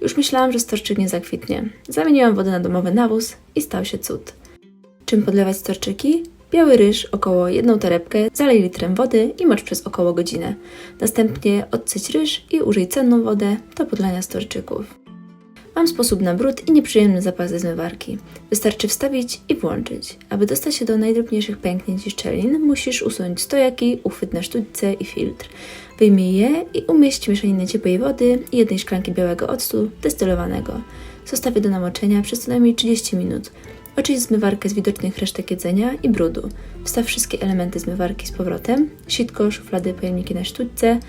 Już myślałam, że storczyk nie zakwitnie. Zamieniłam wodę na domowy nawóz i stał się cud. Czym podlewać storczyki? Biały ryż, około jedną torebkę, zalej litrem wody i mocz przez około godzinę. Następnie odsyć ryż i użyj cenną wodę do podlania storczyków. Mam sposób na brud i nieprzyjemny zapach ze zmywarki. Wystarczy wstawić i włączyć. Aby dostać się do najdrobniejszych pęknięć i szczelin, musisz usunąć stojaki, uchwyt na sztućce i filtr. Wyjmij je i umieść mieszaninę ciepłej wody i jednej szklanki białego octu destylowanego. Zostaw je do namoczenia przez co najmniej 30 minut. Oczyść zmywarkę z widocznych resztek jedzenia i brudu. Wstaw wszystkie elementy zmywarki z powrotem, sitko, szuflady, pojemniki na sztućce,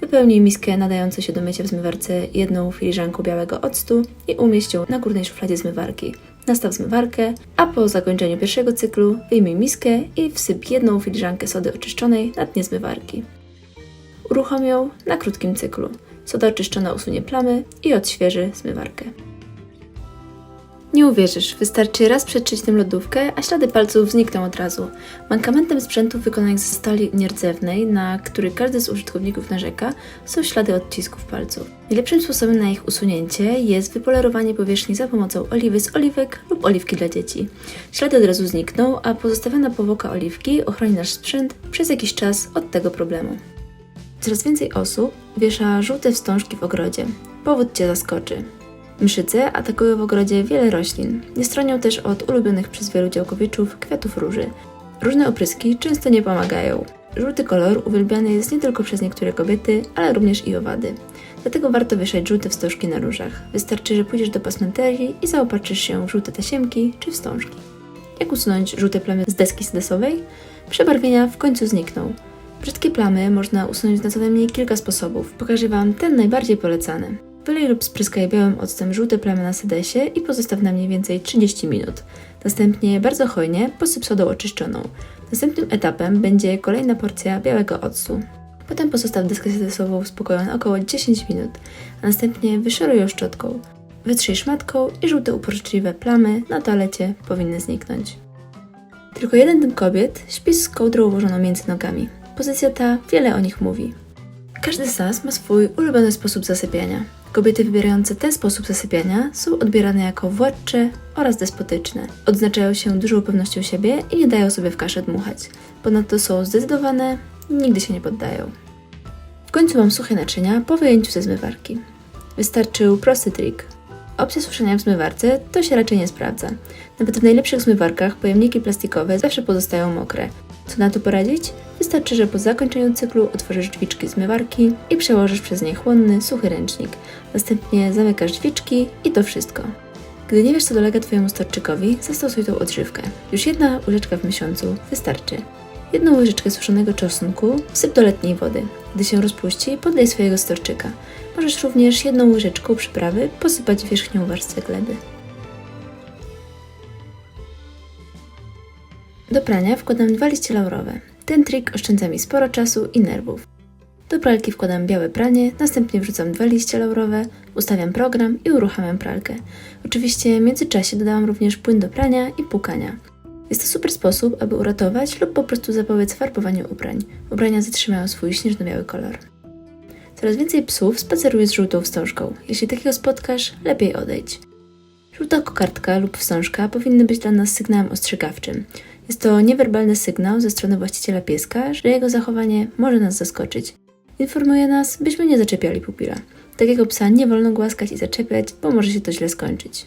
Wypełnij miskę nadającą się do mycia w zmywarce jedną filiżanką białego octu i umieść ją na górnej szufladzie zmywarki. Nastaw zmywarkę, a po zakończeniu pierwszego cyklu wyjmij miskę i wsyp jedną filiżankę sody oczyszczonej na dnie zmywarki. Uruchom ją na krótkim cyklu. Soda oczyszczona usunie plamy i odświeży zmywarkę. Nie uwierzysz, wystarczy raz przetrzeć tym lodówkę, a ślady palców znikną od razu. Mankamentem sprzętów wykonanych ze stali nierdzewnej, na który każdy z użytkowników narzeka, są ślady odcisków palców. Najlepszym sposobem na ich usunięcie jest wypolerowanie powierzchni za pomocą oliwy z oliwek lub oliwki dla dzieci. Ślady od razu znikną, a pozostawiona powłoka oliwki ochroni nasz sprzęt przez jakiś czas od tego problemu. Coraz więcej osób wiesza żółte wstążki w ogrodzie. Powód Cię zaskoczy. Mszyce atakują w ogrodzie wiele roślin. Nie stronią też od ulubionych przez wielu działkowiczów kwiatów róży. Różne opryski często nie pomagają. Żółty kolor uwielbiany jest nie tylko przez niektóre kobiety, ale również i owady. Dlatego warto wieszać żółte wstążki na różach. Wystarczy, że pójdziesz do pasmenterii i zaopatrzysz się w żółte tasiemki czy wstążki. Jak usunąć żółte plamy z deski sedesowej? Przebarwienia w końcu znikną. Brzydkie plamy można usunąć na co najmniej kilka sposobów. Pokażę Wam ten najbardziej polecany. Wylej lub spryskaj białym octem żółte plamy na sedesie i pozostaw na mniej więcej 30 minut. Następnie bardzo hojnie posyp sodą oczyszczoną. Następnym etapem będzie kolejna porcja białego octu. Potem pozostaw deskę sedesową w spokoju na około 10 minut, a następnie wyszoruj ją szczotką. Wytrzyj szmatką i żółte uporczywe plamy na toalecie powinny zniknąć. Tylko jeden tym kobiet śpi z kołdrą ułożoną między nogami. Pozycja ta wiele o nich mówi. Każdy z nas ma swój ulubiony sposób zasypiania. Kobiety wybierające ten sposób zasypiania są odbierane jako władcze oraz despotyczne. Odznaczają się dużą pewnością siebie i nie dają sobie w kaszę dmuchać. Ponadto są zdecydowane nigdy się nie poddają. W końcu mam suche naczynia po wyjęciu ze zmywarki. Wystarczył prosty trik. Opcja suszenia w zmywarce to się raczej nie sprawdza. Nawet w najlepszych zmywarkach pojemniki plastikowe zawsze pozostają mokre. Co na to poradzić? Wystarczy, że po zakończeniu cyklu otworzysz drzwiczki zmywarki i przełożysz przez nie chłonny, suchy ręcznik. Następnie zamykasz drzwiczki i to wszystko. Gdy nie wiesz, co dolega Twojemu storczykowi, zastosuj tą odżywkę. Już jedna łyżeczka w miesiącu wystarczy. Jedną łyżeczkę suszonego czosnku wsyp do letniej wody. Gdy się rozpuści, podlej swojego storczyka. Możesz również jedną łyżeczką przyprawy posypać wierzchnią warstwę gleby. Do prania wkładam dwa liście laurowe. Ten trik oszczędza mi sporo czasu i nerwów. Do pralki wkładam białe pranie, następnie wrzucam dwa liście laurowe, ustawiam program i uruchamiam pralkę. Oczywiście w międzyczasie dodałam również płyn do prania i płukania. Jest to super sposób, aby uratować lub po prostu zapobiec farbowaniu ubrań. Ubrania zatrzymają swój śnieżno-biały kolor. Coraz więcej psów spaceruje z żółtą wstążką. Jeśli takiego spotkasz, lepiej odejdź. Żółta kokardka lub wstążka powinny być dla nas sygnałem ostrzegawczym. Jest to niewerbalny sygnał ze strony właściciela pieska, że jego zachowanie może nas zaskoczyć. Informuje nas, byśmy nie zaczepiali pupila. Takiego psa nie wolno głaskać i zaczepiać, bo może się to źle skończyć.